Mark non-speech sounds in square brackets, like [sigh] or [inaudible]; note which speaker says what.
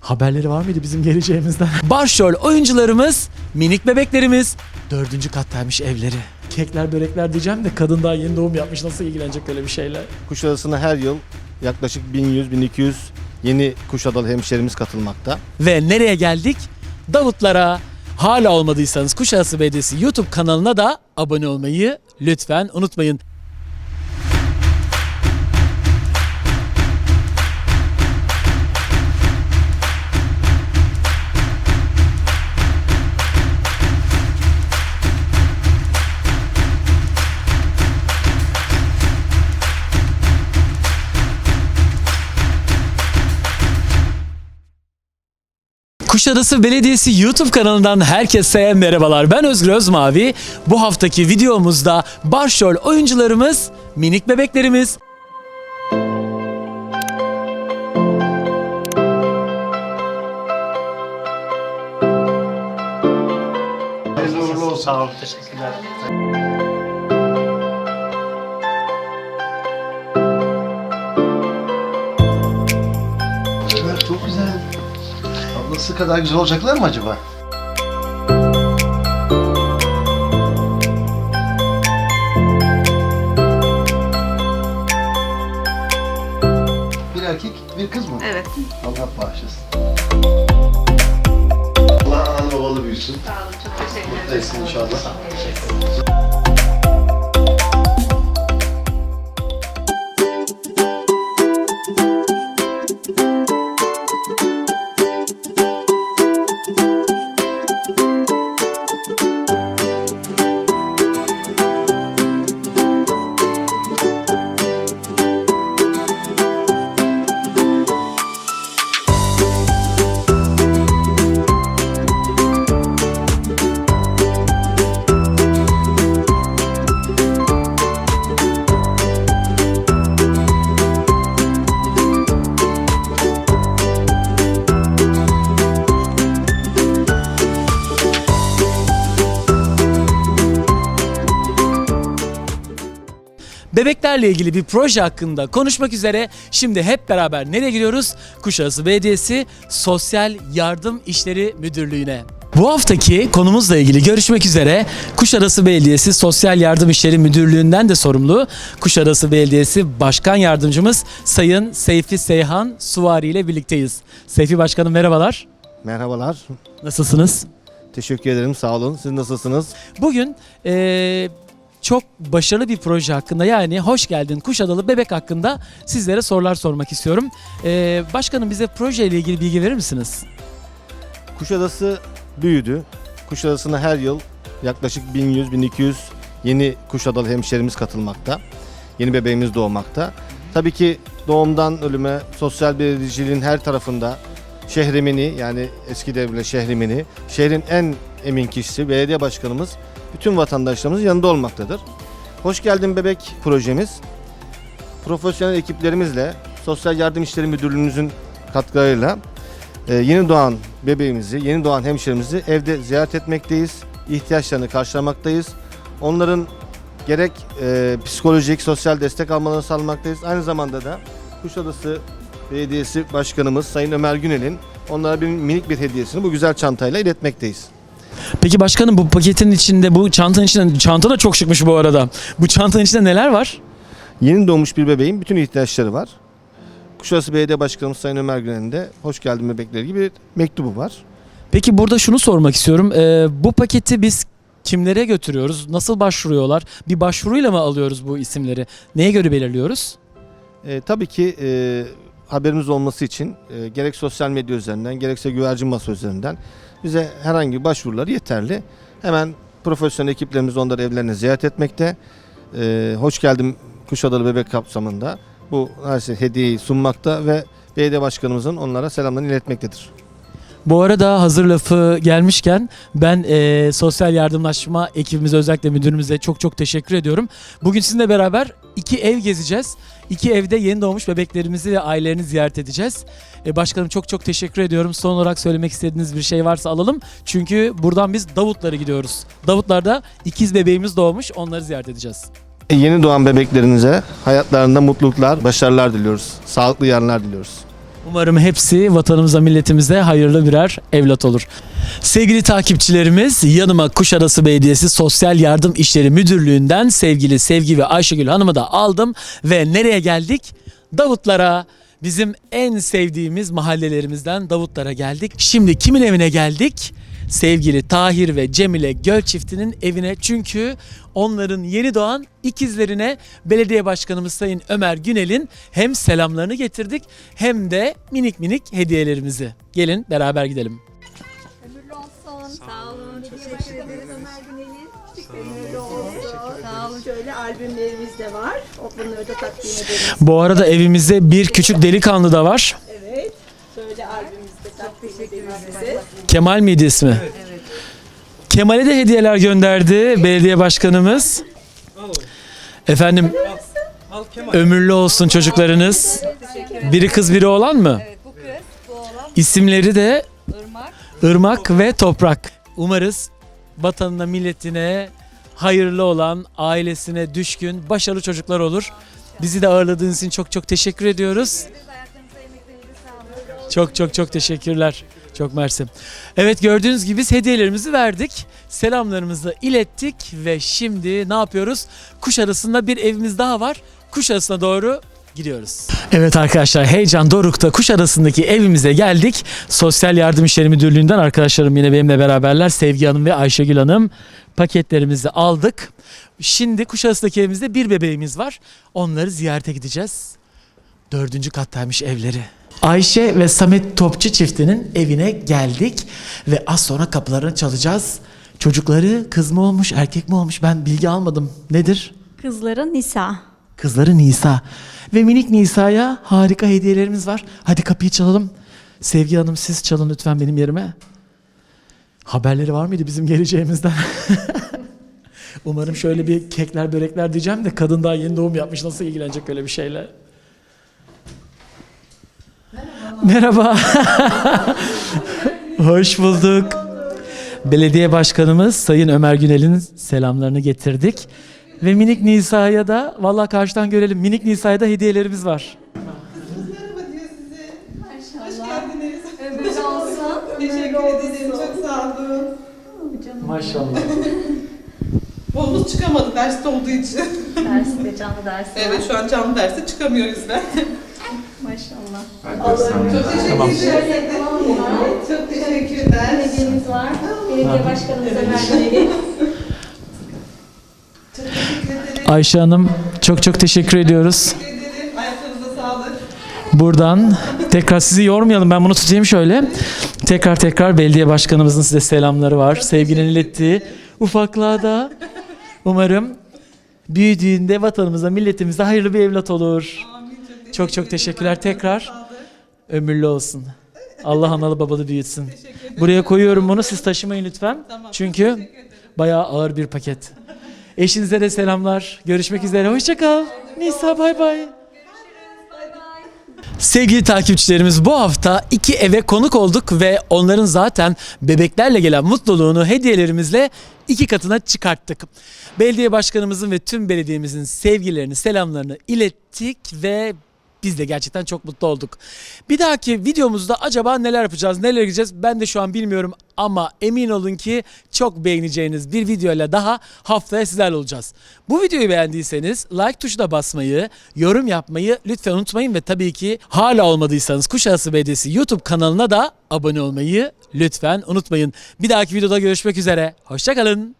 Speaker 1: Haberleri var mıydı bizim geleceğimizden? [laughs] Başrol oyuncularımız, minik bebeklerimiz, dördüncü kattaymış evleri. Kekler börekler diyeceğim de kadın daha yeni doğum yapmış nasıl ilgilenecek öyle bir şeyle.
Speaker 2: Kuşadası'na her yıl yaklaşık 1100-1200 yeni Kuşadalı hemşerimiz katılmakta.
Speaker 1: Ve nereye geldik? Davutlara. Hala olmadıysanız Kuşadası Belediyesi YouTube kanalına da abone olmayı lütfen unutmayın. Kuşadası Belediyesi YouTube kanalından herkese merhabalar. Ben Özgür Özmavi. Bu haftaki videomuzda başrol oyuncularımız, minik bebeklerimiz,
Speaker 3: Hayırlı uğurlu olsun.
Speaker 4: Sağ olun, teşekkürler.
Speaker 3: Ablası kadar güzel olacaklar mı acaba? Bir erkek, bir kız mı?
Speaker 5: Evet.
Speaker 3: Allah bağışlasın. Allah analı babalı büyüsün.
Speaker 5: Sağ olun. Çok teşekkür
Speaker 3: Mutlu
Speaker 5: ederim.
Speaker 3: etsin inşallah.
Speaker 1: Bebeklerle ilgili bir proje hakkında konuşmak üzere şimdi hep beraber nereye gidiyoruz? Kuşadası Belediyesi Sosyal Yardım İşleri Müdürlüğü'ne. Bu haftaki konumuzla ilgili görüşmek üzere Kuşadası Belediyesi Sosyal Yardım İşleri Müdürlüğü'nden de sorumlu Kuşadası Belediyesi Başkan Yardımcımız Sayın Seyfi Seyhan Suvari ile birlikteyiz. Seyfi Başkanım merhabalar.
Speaker 2: Merhabalar.
Speaker 1: Nasılsınız?
Speaker 2: Teşekkür ederim. Sağ olun. Siz nasılsınız?
Speaker 1: Bugün eee, çok başarılı bir proje hakkında yani hoş geldin Kuşadalı Bebek hakkında sizlere sorular sormak istiyorum. Eee, başkanım bize proje ile ilgili bilgi verir misiniz?
Speaker 2: Kuşadası büyüdü. Kuşadası'na her yıl yaklaşık 1100-1200 yeni Kuşadalı hemşerimiz katılmakta. Yeni bebeğimiz doğmakta. Tabii ki doğumdan ölüme sosyal belediyeciliğin her tarafında şehrimini yani eski devre şehrimini, şehrin en emin kişisi belediye başkanımız bütün vatandaşlarımızın yanında olmaktadır. Hoş geldin bebek projemiz profesyonel ekiplerimizle Sosyal Yardım İşleri Müdürlüğümüzün katkılarıyla ee, yeni doğan bebeğimizi, yeni doğan hemşerimizi evde ziyaret etmekteyiz. İhtiyaçlarını karşılamaktayız. Onların gerek e, psikolojik, sosyal destek almalarını sağlamaktayız. Aynı zamanda da Kuşadası Belediyesi Başkanımız Sayın Ömer Günel'in onlara bir minik bir hediyesini bu güzel çantayla iletmekteyiz.
Speaker 1: Peki başkanım bu paketin içinde bu çantanın içinde çanta da çok şıkmış bu arada. Bu çantanın içinde neler var?
Speaker 2: Yeni doğmuş bir bebeğin bütün ihtiyaçları var. Kuşadası Belediye Başkanımız Sayın Ömer Günel'in de hoş geldin bebekleri gibi bir mektubu var.
Speaker 1: Peki burada şunu sormak istiyorum. Eee, bu paketi biz kimlere götürüyoruz? Nasıl başvuruyorlar? Bir başvuruyla mı alıyoruz bu isimleri? Neye göre belirliyoruz?
Speaker 2: E, tabii ki e, haberimiz olması için e, gerek sosyal medya üzerinden gerekse güvercin masa üzerinden bize herhangi bir başvuruları yeterli. Hemen profesyonel ekiplerimiz onları evlerine ziyaret etmekte. E, hoş geldin Kuşadalı Bebek kapsamında bu şey hediyeyi sunmakta ve belediye başkanımızın onlara selamlarını iletmektedir.
Speaker 1: Bu arada hazır lafı gelmişken ben eee, sosyal yardımlaşma ekibimize özellikle müdürümüze çok çok teşekkür ediyorum. Bugün sizinle beraber iki ev gezeceğiz. İki evde yeni doğmuş bebeklerimizi ve ailelerini ziyaret edeceğiz. E, başkanım çok çok teşekkür ediyorum. Son olarak söylemek istediğiniz bir şey varsa alalım. Çünkü buradan biz Davutlara gidiyoruz. Davutlar'da ikiz bebeğimiz doğmuş. Onları ziyaret edeceğiz.
Speaker 2: E, Yeni doğan bebeklerinize hayatlarında mutluluklar, başarılar diliyoruz. Sağlıklı yarınlar diliyoruz.
Speaker 1: Umarım hepsi vatanımıza, milletimize hayırlı birer evlat olur. Sevgili takipçilerimiz, yanıma Kuşadası Belediyesi Sosyal Yardım İşleri Müdürlüğü'nden sevgili Sevgi ve Ayşegül Hanım'ı da aldım ve nereye geldik? Davutlara. Bizim en sevdiğimiz mahallelerimizden Davutlara geldik. Şimdi kimin evine geldik? Sevgili Tahir ve Cemile Göl çiftinin evine çünkü onların yeni doğan ikizlerine belediye başkanımız Sayın Ömer Günel'in hem selamlarını getirdik hem de minik minik hediyelerimizi. Gelin beraber gidelim.
Speaker 4: Ömürlü olsun. Sağ olun. Teşekkür ederiz Ömer Günel'in. Ömürlü olsun. Sağ olun. Şöyle albümlerimiz de var. O bunları da takdim ederiz.
Speaker 1: Bu arada evimizde bir küçük delikanlı da var. Kemal miydi ismi? Kemal'e de hediyeler gönderdi belediye başkanımız. Efendim ömürlü olsun çocuklarınız. Biri kız biri oğlan mı?
Speaker 5: Evet bu kız, bu oğlan
Speaker 1: İsimleri de
Speaker 5: Irmak.
Speaker 1: Irmak ve Toprak. Umarız vatanına, milletine hayırlı olan, ailesine düşkün, başarılı çocuklar olur. Bizi de ağırladığınız için çok çok teşekkür ediyoruz. Çok çok çok teşekkürler. Çok mersi. Evet gördüğünüz gibi biz hediyelerimizi verdik. Selamlarımızı ilettik ve şimdi ne yapıyoruz? Kuşadası'nda bir evimiz daha var. Kuşadası'na doğru gidiyoruz. Evet arkadaşlar heyecan Doruk'ta Kuşadası'ndaki evimize geldik. Sosyal Yardım İşleri Müdürlüğü'nden arkadaşlarım yine benimle beraberler. Sevgi Hanım ve Ayşegül Hanım paketlerimizi aldık. Şimdi Kuşadası'ndaki evimizde bir bebeğimiz var. Onları ziyarete gideceğiz. Dördüncü kattaymış evleri. Ayşe ve Samet Topçu çiftinin evine geldik ve az sonra kapılarını çalacağız. Çocukları kız mı olmuş erkek mi olmuş ben bilgi almadım. Nedir?
Speaker 4: Kızların Nisa.
Speaker 1: Kızları Nisa. Ve minik Nisa'ya harika hediyelerimiz var. Hadi kapıyı çalalım. Sevgi Hanım siz çalın lütfen benim yerime. Haberleri var mıydı bizim geleceğimizden? [laughs] Umarım şöyle bir kekler börekler diyeceğim de kadın daha yeni doğum yapmış nasıl ilgilenecek öyle bir şeyle. Merhaba. [laughs] Hoş bulduk. Belediye Başkanımız Sayın Ömer Günel'in selamlarını getirdik. Ve minik Nisa'ya da valla karşıdan görelim. Minik Nisa'ya da hediyelerimiz var.
Speaker 4: Ömürlü olsun.
Speaker 6: Teşekkür ederim. Çok sağ olun.
Speaker 1: Maşallah. [laughs]
Speaker 6: Oğlumuz çıkamadı derste olduğu için.
Speaker 4: Dersi de canlı dersi
Speaker 6: evet şu an canlı derse çıkamıyoruz ben. [laughs]
Speaker 4: Maşallah.
Speaker 6: Çok teşekkür
Speaker 1: Tamam.
Speaker 6: ederim. Çok teşekkürler.
Speaker 4: Hediyemiz var. Belediye Başkanımız Ömer Günel'in. [laughs]
Speaker 6: Çok teşekkür ederim.
Speaker 1: Ayşe Hanım çok çok teşekkür ediyoruz. Buradan tekrar sizi yormayalım ben bunu tutayım şöyle. Tekrar tekrar belediye başkanımızın size selamları var. Sevginin ilettiği ufaklığa da umarım büyüdüğünde vatanımıza milletimize hayırlı bir evlat olur.
Speaker 6: Amin. Çok,
Speaker 1: Çok teşekkürler tekrar. Ömürlü olsun. Allah analı babalı büyütsün. Buraya koyuyorum bunu siz taşımayın lütfen.
Speaker 6: Tamam,
Speaker 1: Çünkü bayağı ağır bir paket. Eşinize de selamlar. Görüşmek üzere. Hoşça kal. Nisa bay bay. Sevgili takipçilerimiz bu hafta iki eve konuk olduk ve onların zaten bebeklerle gelen mutluluğunu hediyelerimizle iki katına çıkarttık. Belediye başkanımızın ve tüm belediyemizin sevgilerini, selamlarını ilettik ve biz de gerçekten çok mutlu olduk. Bir dahaki videomuzda acaba neler yapacağız, neler gideceğiz ben de şu an bilmiyorum ama emin olun ki çok beğeneceğiniz bir videoyla daha haftaya sizlerle olacağız. Bu videoyu beğendiyseniz like tuşuna basmayı, yorum yapmayı lütfen unutmayın ve tabii ki hala olmadıysanız Kuşadası Belediyesi YouTube kanalına da abone olmayı lütfen unutmayın. Bir dahaki videoda görüşmek üzere. Hoşçakalın.